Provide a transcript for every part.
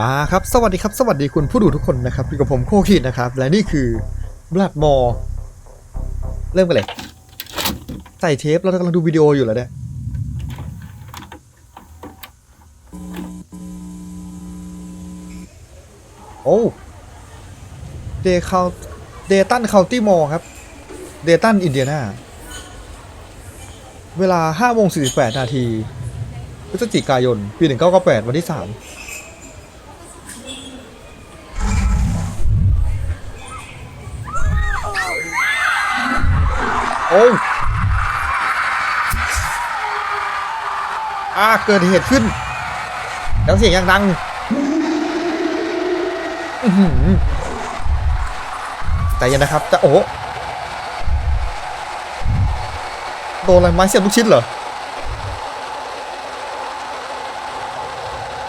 มาครับ สวัสดีครับ สวัสดีคุณผู้ดูทุกคนนะครับอยู่กับผมโคคิดนะครับ และนี่คือบลัดมอ เริ่มกันเลย ใส่เทปเรากำลังดูวิดีโออยู่แล้วเนี่ย โอ้เดคาเดตันเคาน์ตี้มอครับ เดตันอินเดียนาเวลา5โมง48นาทีพฤศจิกายน ปี 1998 วันที่ 3 โอ้อาเกิดเหตุขึ้นแล้วเสียงยังดังอื้อหือใจเย็นนะครับจะโอ้โดนอะไรไม้เสียบลูกชิ้นเหรอ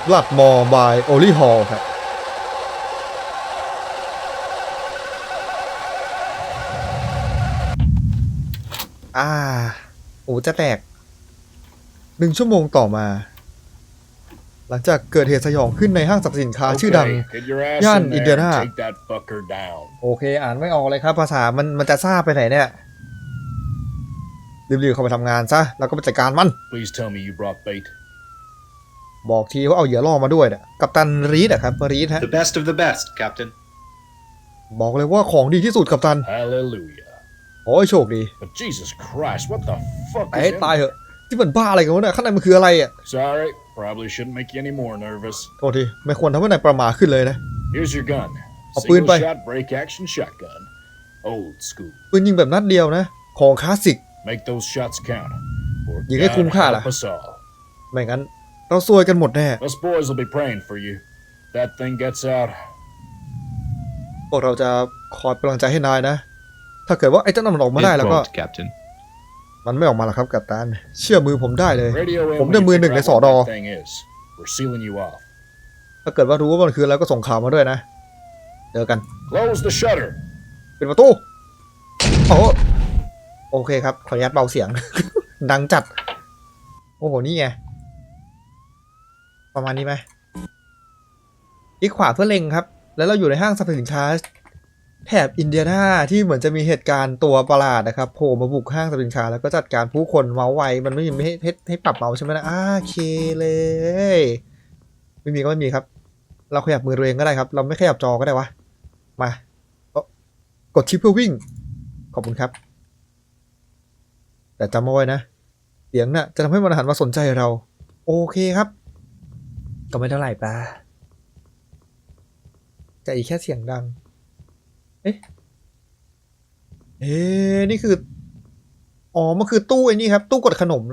บลัดมอบายโอลี่ฮอลครับ โอ้จะแตกหนึ่งชั่วโมงต่อมา หลังจากเกิดเหตุสยองขึ้นในห้างสรรพสินค้าชื่อดัง Okay, get your ass Yan, in there Indiana. and Take that fucker down. โอเค อ่านไม่ออกเลยครับ ภาษามันมันจะซ่าไปไหนเนี่ยรีบๆเข้าไปทำงานซะ แล้วก็ไปจัดการมัน Please tell me you brought bait. บอกทีว่าเอาเหยื่อล่อมาด้วยเนี่ยกับตันรีดอะครับรีดฮะ The best of the best, Captain. บอกเลยว่าของดีที่สุดกับตัน Hallelujah. โอ้ยโชคดี But Jesus Christ, what the fuck ไอ้ is in ตายเหอะที่มันบ้าอะไรกันวะเนี่ยข้างในมันคืออะไรอะ Sorry, probably shouldn't make you any more nervous. โทษทีไม่ควรทำให้นายประหมาขึ้นเลยนะ Here's your gun. I'll put it Single by- shot break action shotgun. Old school. ปืนยิงแบบนัดเดียวนะ ของคลาสสิก Make those shots count. Or Những cái khung God khá help là- us all. ไม่งั้น เราซวยกันหมดแน่ Us boys will be praying for you. That thing gets out. พวกเราจะคอยเป็นกำลังใจให้นายนะ ถ้าเกิดว่าไอ้เจ้านั่นมันออกมาได้ It แล้วก็ won't, Captain. มันไม่ออกมาหรอกครับกัปตัน เชื่อมือผมได้เลย Radio in ผม when ได้ you มือหนึ่ง figure ใน out สอ what ดอ that thing is. We're sealing you off. ถ้าเกิดว่ารู้ว่ามันคืออะไรก็ส่งข่าวมาด้วยนะ เจอกัน Close the shutter. เป็นประตูโอ้โอเคครับ ขออนุญาตเบาเสียง ดังจัด โอ้โห นี่ไง ประมาณนี้ไหมคลิกขวาเพื่อเล็งครับ แล้วเราอยู่ในห้างสรรพสินค้า แถบอินเดียนาที่เหมือนจะมีเหตุการณ์ตัวประหลาดนะครับโผล่มาบุกห้างสรรพสินค้าแล้วก็จัดการผู้คนเมาไวมันไม่มีให้ให้ให้ปรับเมาใช่ไหมนะอ่าโอเคเลย ไม่มีก็ไม่มีครับ เราขยับมือตัวเองก็ได้ครับ เราไม่ขยับจอก็ได้วะ มากดชิปเพื่อวิ่ง ขอบคุณครับ แต่จำเอาไว้นะเสียงน่ะจะทำให้มันหันมาสนใจเรา โอเคครับ ก็ไม่เท่าไหร่ปะแต่อีกแค่เสียงดัง เอ๊ะเอ๊ะนี่คือ อ๋อ มันคือตู้ไอ้นี่ครับ ตู้กดขนม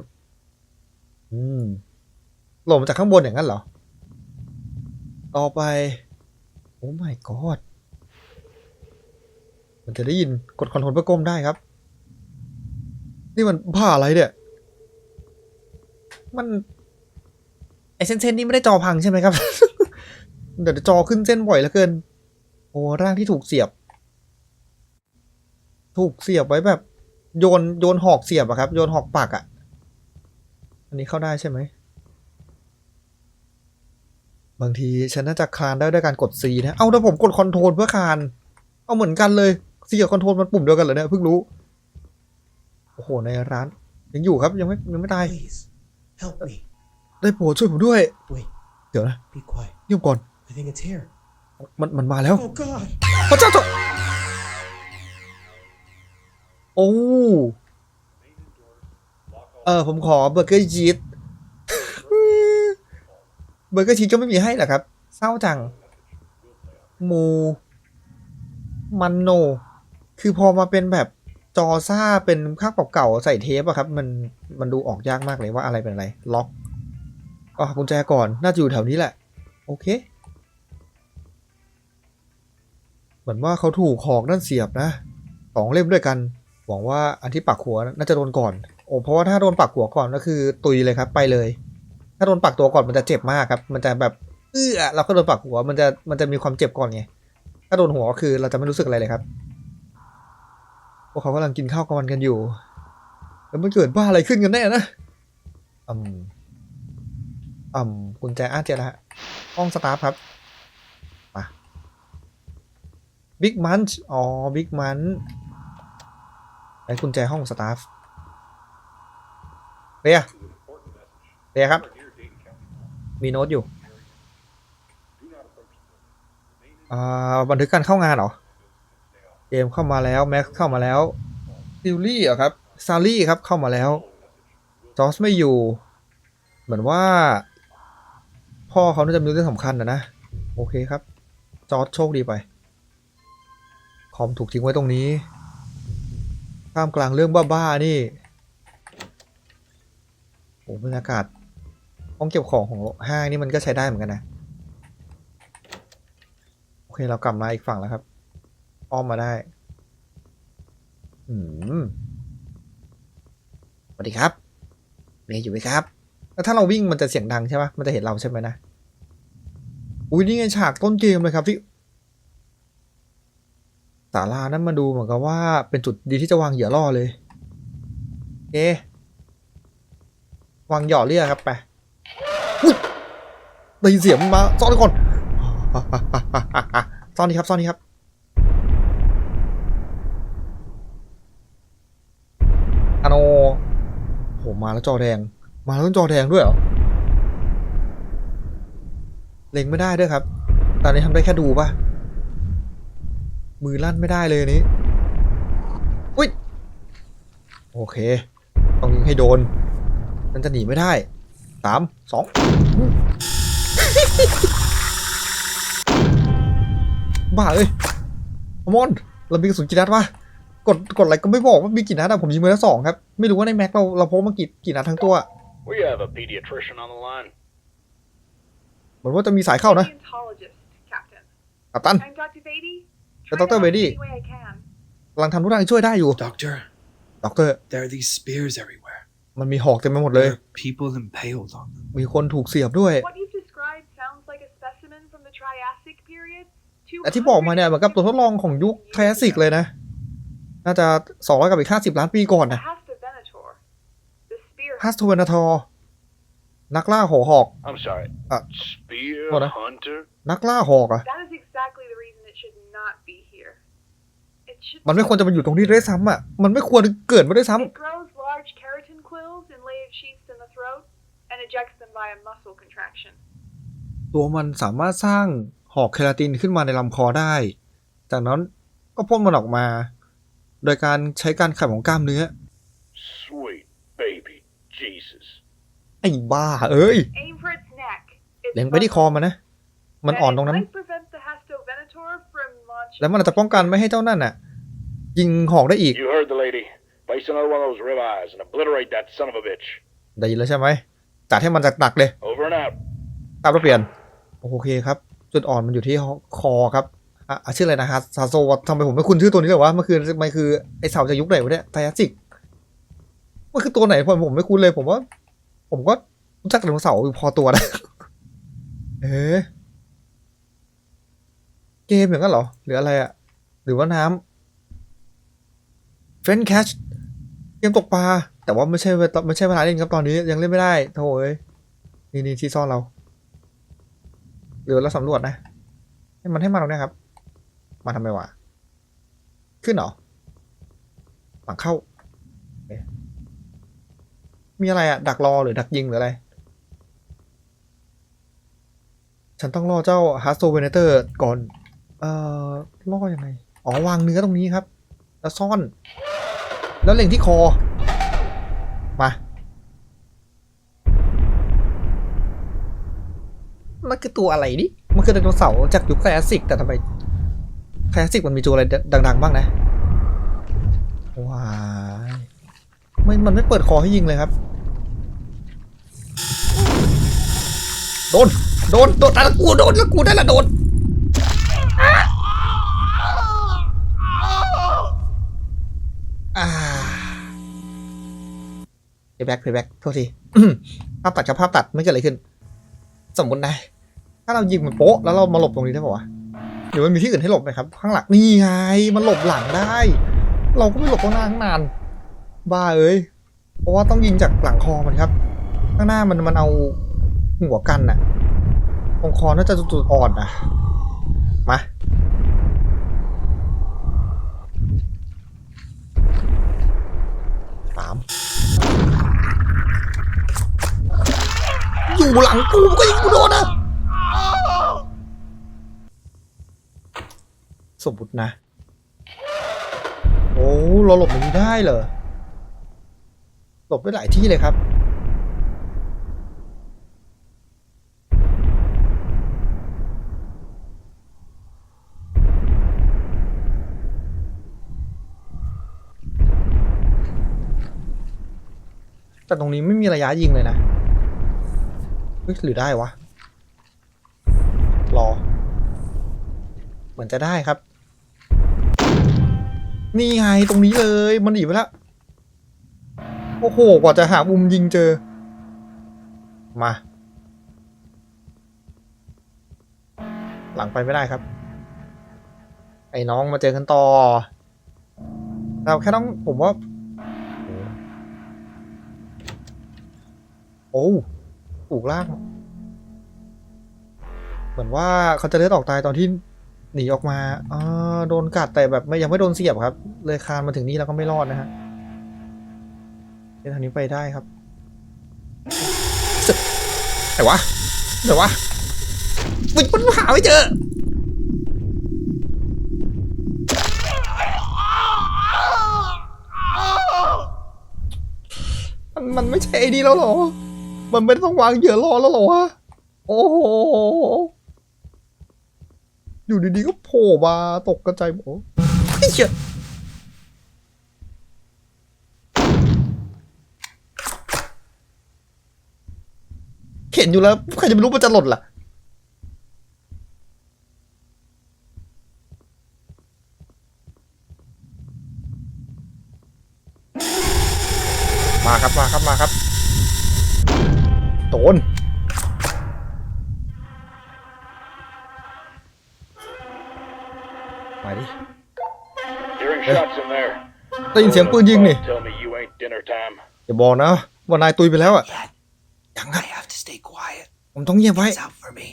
อืมหล่นมาจากข้างบนอย่างนั้นเหรอ ต่อไป โอ้ my god มันจะได้ยินกดคอนโทรลเพื่อก้มได้ครับ นี่มันบ้าอะไรเนี่ย มัน ไอเส้นเส้นๆนี่ไม่ได้จอพังใช่ไหมครับ เดี๋ยวจอขึ้นเส้นบ่อยเหลือเกิน โอ้ร่างที่ถูกเสียบ ถูกเสียบไว้แบบ โยนโยนหอกเสียบอะครับ โยนหอกปักอะอันนี้เข้าได้ใช่ไหม บางทีฉันน่าจะคลานได้ด้วยการกด C นะ เอาแต่ผมกดคอนโทรลเพื่อคลาน เอาเหมือนกันเลย C กับคอนโทรลมันปุ่มเดียวกันเหรอเนี่ยเพิ่งรู้ โอ้โห ในร้าน ยังอยู่ครับยังไม่ยังไม่ตาย Please, help me. ได้โปรดช่วยผมด้วย Wait, เดี๋ยวนะ be quiet. เงียบก่อน I think it's here. มันมันมาแล้ว Oh God! พระเจ้าจอ โอ้เออผมขอเบอร์เกอร์ชีสเบอร์เกอร์ชีสก็ไม่มีให้หรอครับ เศร้าจังหมูมันโน คือพอมาเป็นแบบจอซ่าเป็นภาพเก่าๆใส่เทปอะครับ มันมันดูออกยากมากเลยว่าอะไรเป็นอะไร ล็อกก็หากุญแจก่อน น่าจะอยู่แถวนี้แหละ โอเค เหมือนว่าเขาถูกหอกนั่นเสียบนะสองเล่มด้วยกัน วังว่าอันที่ปักหัวน่าจะโดนก่อน โอ้เพราะว่าถ้าโดนปักหัวก่อนก็คือตุยเลยครับไปเลย ถ้าโดนปักตัวก่อนมันจะเจ็บมากครับ มันจะแบบเออเราก็โดนปักหัวมันจะมันจะมีความเจ็บก่อนไงถ้าโดนหัวคือเราจะไม่รู้สึกอะไรเลยครับพวกเขากำลังกินข้าวกลามันกันอยู่ แล้วมันเกิดว่าอะไรขึ้นกันแน่นะอืมอืมกุญแจอาเจียละฮะห้องสตาร์ครับมาบิ๊กมันช์อ๋อบิ๊กมันช์ อ้กุญแจห้องสตาฟเรียเรียครับ มีโน้ตอยู่อ่าบันทึกการเข้างานเหรอ เกมเข้ามาแล้ว แม็กเข้ามาแล้วซิลลี่เหรอครับซารี่ครับเข้ามาแล้วจอสไม่อยู่ เหมือนว่า พ่อเขาน่าจะมีเรื่องสำคัญนะนะ โอเคครับ จอร์ดโชคดีไป คอมถูกทิ้งไว้ตรงนี้ ท่ามกลางเรื่องบ้าๆนี่โอ้บรรยากาศห้องเก็บของของห้างนี่มันก็ใช้ได้เหมือนกันนะ โอเคเรากลับมาอีกฝั่งแล้วครับ อ้อมมาได้ อืมสวัสดีครับเมย์อยู่ไหมครับ แล้วถ้าเราวิ่งมันจะเสียงดังใช่ปะมันจะเห็นเราใช่ไหมนะ อุ้ยนี่ไงฉากต้นเกมเลยครับที่ ศาลานั้นมาดูเหมือนกับว่าเป็นจุดดีที่จะวางเหยื่อล่อเลยเอะวางหย่อเรียกครับไปได้ยินเสียงมาซ่อนก่อนซ่อนนี่ครับซ่อนนี่ครับอโนโหมาแล้วจอแดง มาแล้วจอแดงด้วยเหรอ เล็งไม่ได้ด้วยครับ ตอนนี้ทำได้แค่ดูป่ะ มือลั่นไม่ได้เลยอันนี้อุ้ยโอเค ต้องยิงให้โดน มันจะหนีไม่ได้สามสองบ้าเอ้ยอมอนเรามีกระสุนกี่นัดวะกดกดอะไรก็ไม่บอกว่ามีกี่นัดอะผมยิงไปแล้วสองครับ ไม่รู้ว่าในแม็กเราเราพกมากี่กี่นัดทั้งตัว We have a pediatrician on the line. เหมือนว่าจะมีสายเข้านะ Paleontologist, Captain. กัปตัน I'm Dr. Beatty. Uh, Trying Dr. to help Beatty. any way I can. กำลังทำทุกทางช่วยได้อยู่ Doctor, ด็อกเตอร์ there are these spears everywhere. มันมีหอกเต็มไปหมดเลย There are people impaled on them. มีคนถูกเสียบด้วย What you've described sounds like a specimen from the Triassic period. แต่ที่บอกมาเนี่ยเหมือนกับตัวทดลองของยุคไทรอาสสิกเลยนะ น่าจะสองร้อยกับอีกห้าสิบล้านปีก่อน The นะ Hastovenator. The spear ฮัสโทเวนาทอร์นักล่าหอหอก I'm sorry. Uh, Spear hold on. hunter? นักล่าหอกอะ That is มันไม่ควรจะมาอยู่ตรงนี้ด้วยซ้ำอะมันไม่ควรเกิดมาด้วยซ้ It grows large keratin quills in layered sheaths in the throat and ejects them via muscle contraction. ำตัวมันสามารถสร้างหอกเคราตินขึ้นมาในลำคอได้ จากนั้นก็พ่นมันออกมา โดยการใช้การขับของกล้ามเนื้อ Sweet baby Jesus. ไอ้บ้า เอ้ย Aim for its neck. Its เล็งไปที่คอ muscle, มันนะ มันอ่อนตรงนั้น and it might prevent the Hastovenator from launching แล้วมันอาจจะป้องกันไม่ให้เจ้านั่นน่ะ ยิงหอกได้อีก You heard the lady. Place another one of those ribeyes and obliterate that son of a bitch. ได้ยินแล้วใช่ไหมจัดให้มันหนักๆเลย Over and out. ตามระเปลี่ยน โอเคครับ จุดอ่อนมันอยู่ที่คอครับอะอะชื่ออะไรนะฮะซาโซวะทำไมผมไม่คุ้นชื่อตัวนี้เลยวะมันคือมันคือไอเสาจากยุคไหนวะเนี่ยไทอาสิกมันคือตัวไหนผมผมไม่คุ้นเลย ผมว่า ผมก็รู้จักไดโนเสาร์อยู่พอตัวนะ เอ๊ะ เกมอย่างนั้นเหรอ หรืออะไรอะหรือว่าน้ำเฟนแคชเกมตกปลา แต่ว่าไม่ใช่ไม่ใช่เวลาเล่นครับตอนนี้ยังเล่นไม่ได้โถ่เอ้ยนี่นี่ที่ซ่อนเราหรือเราสำรวจนะให้มันให้มาตรงเนี้ยครับ มาทำไมวะขึ้นเหรอหลังเข้า มีอะไรอะดักรอหรือดักยิงหรืออะไร ฉันต้องรอเจ้าฮาร์สโตเวเนเตอร์ก่อน เอ่อล่อยังไง อ๋อ วางเนื้อตรงนี้ครับ แล้วซ่อน แล้วเล็งที่คอ มา มันคือตัวอะไรนี่ มันคือไดโนเสาร์จากยุคคลาสสิก แต่ทำไมคลาสสิกมันมีตัวอะไรดัง ๆ บ้างนะว้ายไม่มันไม่เปิดคอให้ยิงเลยครับ โดน โดน โดนแล้วกูโดนแล้วกูได้ละโดน ย์แบ็กเพย์แบ็กโทษทีภาพตัดกับภาพตัดไม่เกิดอะไรขึ้น สมมตินะ ถ้าเรายิงมันโป๊ะแล้วเรามาหลบตรงนี้ได้ปะวดี๋ยวมันมีที่อื่นให้หลบไหมครับ ข้างหลังนี่ไงมันหลบหลังได้ เราก็ไม่หลบข้างหน้าข้างนาน บ้าเอ้ยเพราะว่าต้องยิงจากหลังคอมันครับ ข้างหน้ามันมันเอาหัวกันน่ะตรงคอน่าจะจุดอ่อนนะมาสาม อยู่หลังกูมันก็ยิงกูโดนนะสมมตินะ โอ้เราหลบอย่างนี้ได้เหรอ หลบได้หลายที่เลยครับ แต่ตรงนี้ไม่มีระยะยิงเลยนะ เฮ้ยหรือได้วะ รอ เหมือนจะได้ครับ นี่ไงตรงนี้เลย มันหนีไปแล้วโอ้โห กว่าจะหามุมยิงเจอ มา หลังไปไม่ได้ครับ ไอ้น้องมาเจอกันต่อ เราแค่ต้องผมว่า โอ้ ปลูกล่าง เหมือนว่าเขาจะเลือดออกตายตอนที่หนีออกมาอ่าโดนกัดแต่แบบไม่ยังไม่โดนเสียบครับ เลยคานมาถึงนี่แล้วก็ไม่รอดนะฮะเส้นทางนี้ไปได้ครับไหนวะไหนวะมันมันหาไม่เจอมันมันไม่ใช่ไอ้นี่แล้วหรอ มันไม่ต้องวางเหยื่อรอแล้วเหรอวะ โอ้โห อยู่ดีๆก็โผล่มาตกกระจายหมดไอ้เหี้ยเห็นอยู่แล้ว ใครจะไม่รู้มันจะหล่นล่ะมาครับ มาครับ มาครับ โดนมาดิ Hearing Eh. shots in there. ได้ยินเสียงปืนยิงนี่ Tell me you ain't dinner time. อย่าบอกนะว่านายตุยไปแล้วอะ Yet, ยังครับ I have to stay quiet. ผมต้องเงียบไว้ It's out for me.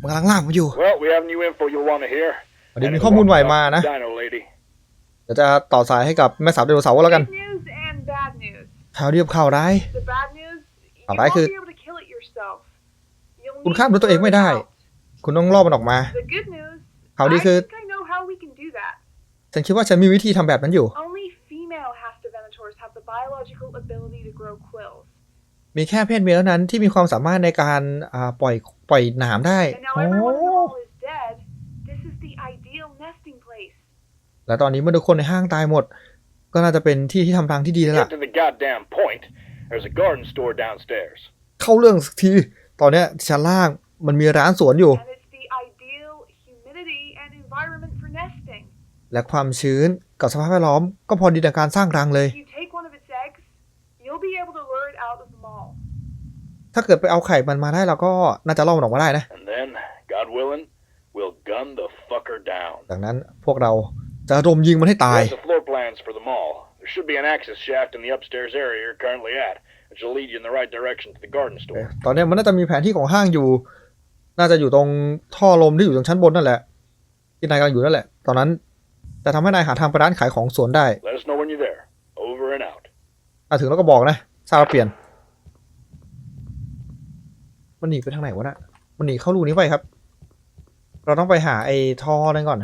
มันกำลังล่ากผมอยู่ Well, we have new info you'll want to hear. วันนี้ And มี it ข้อมูล won't ใหม่ come มา from นะ Dino lady. เดี๋ยวจะต่อสายให้กับแม่สาวไดโนเสาร์ก็แล้วกัน Good news and bad news. ข่าวเรียบข่าวร้าย The bad news, you All won't right, be good. able คุณ need ข้ามด้วยตัวเองไม่ได้ out. คุณต้องล่อมันออกมา The good news, ข่าว I ดีคือ think I know how we can do that. ฉันคิดว่าฉันมีวิธีทำแบบนั้นอยู่ Only female Hastavenators have the biological ability to grow quills. มีแค่เพศเมียเท่านั้นที่มีความสามารถในการอ่าปล่อยปล่อยหนามได้ And now โอ้ everyone in the mall is dead. This is the ideal nesting place. และตอนนี้เมื่อทุกคนในห้างตายหมด ก็น่าจะเป็นที่ที่ทำทางที่ดีแล้วล่ะ Get to the goddamn point. There's a garden store downstairs. เข้าเรื่องสักที ตอนเนี้ยชั้นล่างมันมีร้านสวนอยู่ And it's the ideal humidity and environment for nesting. และความชื้นกับสภาพแวดล้อมก็พอดีในการสร้างรังเลย If you take one of its eggs, you'll be able to lure it out of the mall. ถ้าเกิดไปเอาไข่มันมาได้เราก็น่าจะล่อมันออกมาได้นะ And then, God willing, we'll gun the fucker down. ดังนั้นพวกเราจะรมยิงมันให้ตาย Here's the floor plans for the mall. There should be an access shaft in the upstairs area you're currently at, which will lead you in the right direction to the garden โอเค store. ตอนเนี้ยมันน่าจะมีแผนที่ของห้างอยู่ น่าจะอยู่ตรงท่อลมที่อยู่ตรงชั้นบนนั่นแหละ ที่นายกำลังอยู่นั่นแหละ ตอนนั้นจะทำให้นายหาทางไปร้านขายของสวนได้ Let us know when you're there. Over and out. อะถึงแล้วก็บอกนะทราบว่าเปลี่ยน มันหนีไปทางไหนวะน่ะ มันหนีเข้ารูนี้ไปครับ เราต้องไปหาไอ้ท่อนั่นก่อน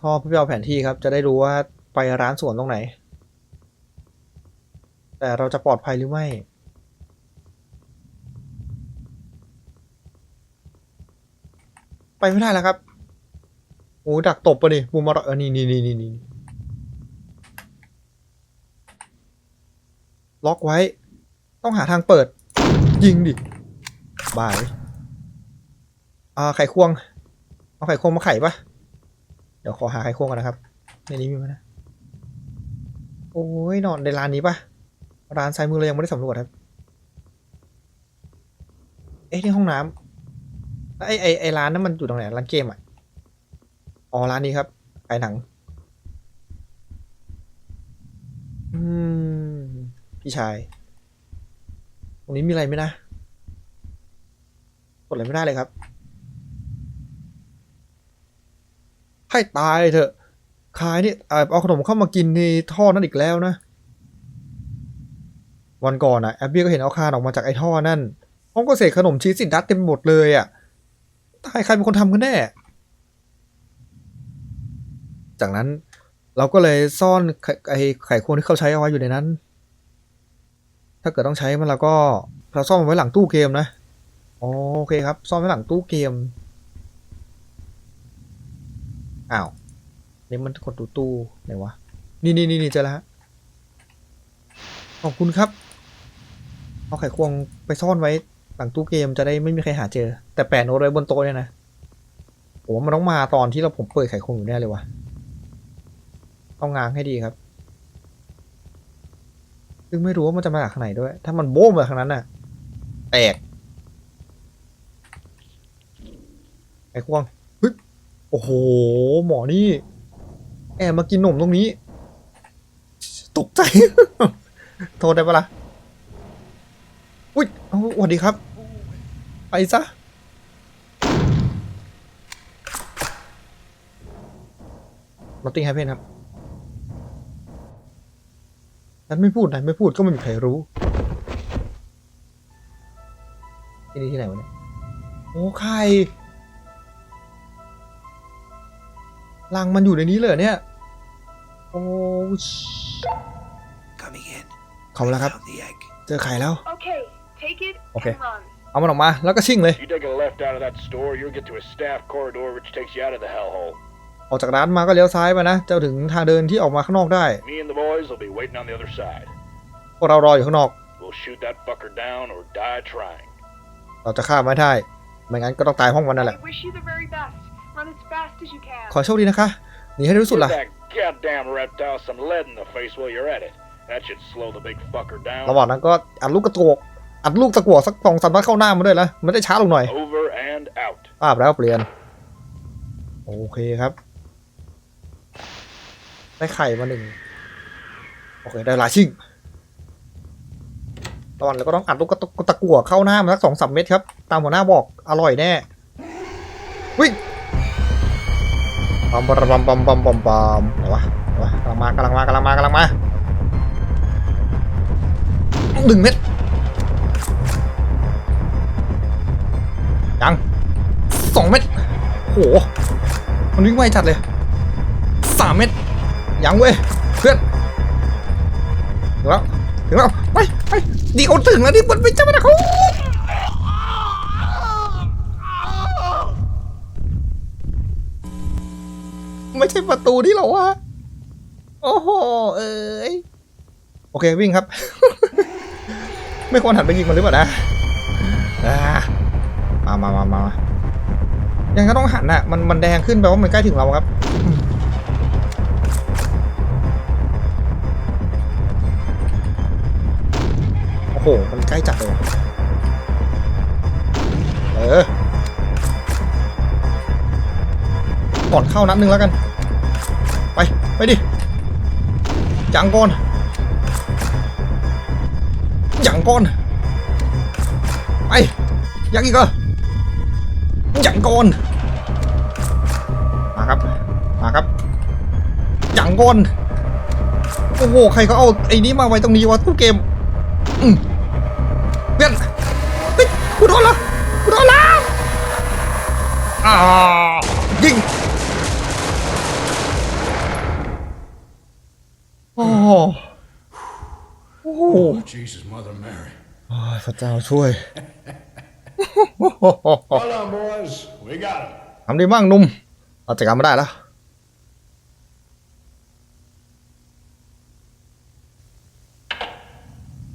ท่อเพื่อไปเอาแผนที่ครับ จะได้รู้ว่าไปร้านสวนตรงไหน แต่เราจะปลอดภัยหรือไม่ ไปไม่ได้แล้วครับโอ้ดักตบปะนี่มุมารเออนี่นี่นี่นี่นี่ล็อกไว้ ต้องหาทางเปิด ยิงดิบายอ่าไขควง เอาไขควงมาไขปะเดี๋ยวขอหาไขควงก่อนนะครับ ในนี้มีไหมนะ โอ้ยนอนในร้านนี้ปะ ร้านซ้ายมือเรายังไม่ได้สำรวจครับ เอ๊ะที่ห้องน้ำไอไอไอร้านนั้นมันอยู่ตรงไหนร้านเกมอะ อ๋อร้านนี้ครับขายหนัง อืม พี่ชาย ตรงนี้มีอะไรไหมนะกดอะไรไม่ได้เลยครับให้ตายเถอะคายนี่เอาขนมเข้ามากินในท่อนั่นอีกแล้วนะ วันก่อนอะแอบบี้ก็เห็นเอาคานออกมาจากไอ้ท่อนั่นห้องก็เศษขนมชีสสิดัดเต็มหมดเลยอะตายใครเป็นคนทำกันแน่ จากนั้นเราก็เลยซ่อนไอ้ไข่ควงที่เขาใช้เอาไว้อยู่ในนั้น ถ้าเกิดต้องใช้มันเราก็เราซ่อนมันไว้หลังตู้เกมนะโอเคครับ ซ่อนไว้หลังตู้เกม อ้าว นี่มันกดดูตู้ไหนวะ นี่นี่นี่นี่เจอแล้วฮะขอบคุณครับ เอาไขควงไปซ่อนไว้หลังตู้เกมจะได้ไม่มีใครหาเจอ แต่แปะโน้ตไว้บนโต๊ะเนี่ยนะผมว่ามันต้องมาตอนที่เราผมเปิดไขควงอยู่แน่เลยวะต้องง้างให้ดีครับ ซึ่งไม่รู้ว่ามันจะมาจากทางไหนด้วย ถ้ามันโบ้มมาทางนั้นน่ะ แตกไขควงเฮ้ยโอ้โห หมอนี่ แอบมากินหนมตรงนี้ ตกใจ โทษได้ปะล่ะ อุ้ยเอาสวัสดีครับ ไปซะนอตติงแฮปเพนครับฉันไม่พูดนะไม่พูดก็ไม่มีใครรู้ ที่นี่ที่ไหนวะเนี่ย โอ้ไข่ลังมันอยู่ในนี้เลยเหรอเนี่ย โอ้ช Coming in. เข้ามาแล้วครับ Found the egg. เจอไข่แล้ว Okay, take it Okay. and run. เอามันออกมาแล้วก็ชิ่งเลย You take a left out of that store, you'll get to a staff corridor which takes you out of the hellhole. ออกจากร้านมาก็เลี้ยวซ้ายไปนะจะถึงทางเดินที่ออกมาข้างนอกได้ Me and the boys will be waiting on the other side. พวกเรารออยู่ข้างนอก We'll shoot that fucker down or die trying. เราจะฆ่าไม่ได้ไม่งั้นก็ต้องตายห้องวันนั่นแหละ I wish you the very best. Run as fast as you can. ขอโชคดีนะคะหนีให้เร็วที่สุด Give ล่ะ that goddamn reptile some lead in the face while you're at it. That should slow the big fucker ระ down. หว่างนั้นก็อัดลูกกระตวก อัดลูกตะกั่วสักสองสามนัดเข้าหน้ามันด้วยนะมันได้ช้าลงหน่อย Over and out. ภาพแล้วเปลี่ยน โอเคครับ ได้ไข่มาหนึ่งโอเคได้หลายชิ่งตอนแล้วก็ต้องอัดลูกกระตุกตะกั่วเข้าหน้ามันสักสองสามเม็ดครับ ตามหัวหน้าบอกอร่อยแน่วิ่งปัมปัมปัมปัมปัมปัมปัมไหนวะไหนวะกำลังมากำลังมากำลังมากำลังมาหนึ่งเม็ด ยังสองเม็ดโหมันวิ่งไวจัดเลยสามเม็ดยังเว้ยเพื่อนถึงแล้วถึงแล้วไปไปดีเขาถึงแล้วดิมันไม่ใช่มันเขาไม่ใช่ประตูที่เราว่าโอ้โหเอ้ยโอเควิ่งครับ ไม่ควรหันไปยิงมันหรือเปล่านะ มามามามายังก็ต้องหันน่ะ มันมันแดงขึ้นแปลว่ามันใกล้ถึงเราครับโอ้โหมันใกล้จัดเลยเออก่อนเข้านัดหนึ่งแล้วกัน ไปไปดิยังก่อนยังก่อนไปยังอีกเหรอ ยังก่อนมาครับ มาครับยังก่อนโอ้โห ใครเขาเอาไอ้นี้มาไว้ตรงนี้วะตู้เกมอืมเพื่อนเฮ้ยกูโดนแล้วกูโดนแล้วอ่ายิงโอ้โหโอ้โห Jesus, Mother Mary. โอ้ยพระเจ้าช่วย ทำดีมากนุ่มเราจัดการไม่ได้แล้ว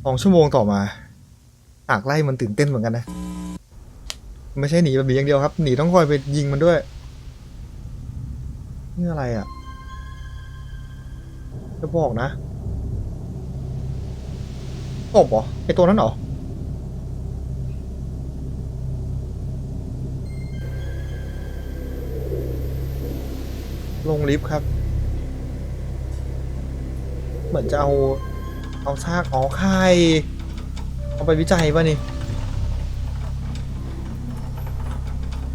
สองชั่วโมงต่อมาหากไล่มันตื่นเต้นเหมือนกันนะ ไม่ใช่หนีแบบนี้อย่างเดียวครับ หนีต้องคอยไปยิงมันด้วย นี่อะไรอะ จะบอกนะตบเหรอไอตัวนั้นเหรอ ลงลิฟต์ครับ เหมือนจะเอา เอาซากอ๋อไข่เอาไปวิจัยป่ะนี่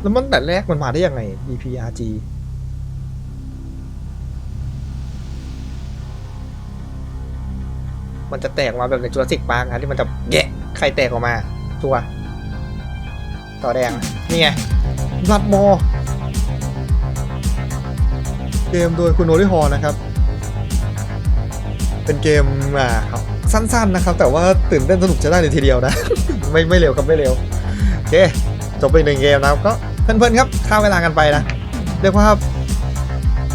แล้วมันแต่แรกมันมาได้ยังไง EPRG มันจะแตกมาแบบในจูราสสิกปาร์กนะที่มันจะแยะไข่แตกออกมา ตัว ต่อแดง นี่ไงบัตมอ เกมโดยคุณโนริฮอร์นะครับ เป็นเกมอ่าครับสั้นๆนะครับ แต่ว่าตื่นเต้นสนุกจะได้เลยทีเดียวนะ ไม่ไม่เร็วครับไม่เร็วโอเคจบไปหนึ่งเกมนะครับก็เพลินๆครับฆ่าเวลากันไปนะเรียกว่า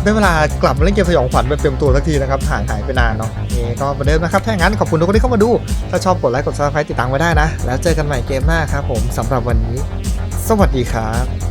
ได้เวลากลับมาเล่นเกมสยองขวัญแบบเต็มตัวสักทีนะครับห่างหายไปนานเนาะนี่ก็เหมือนเดิมนะครับ ถ้าอย่างนั้นขอบคุณทุกคนที่เข้ามาดู ถ้าชอบกดไลค์กด subscribe ติดตามไว้ได้นะ แล้วเจอกันใหม่เกมหน้าครับผมสำหรับวันนี้ สวัสดีครับ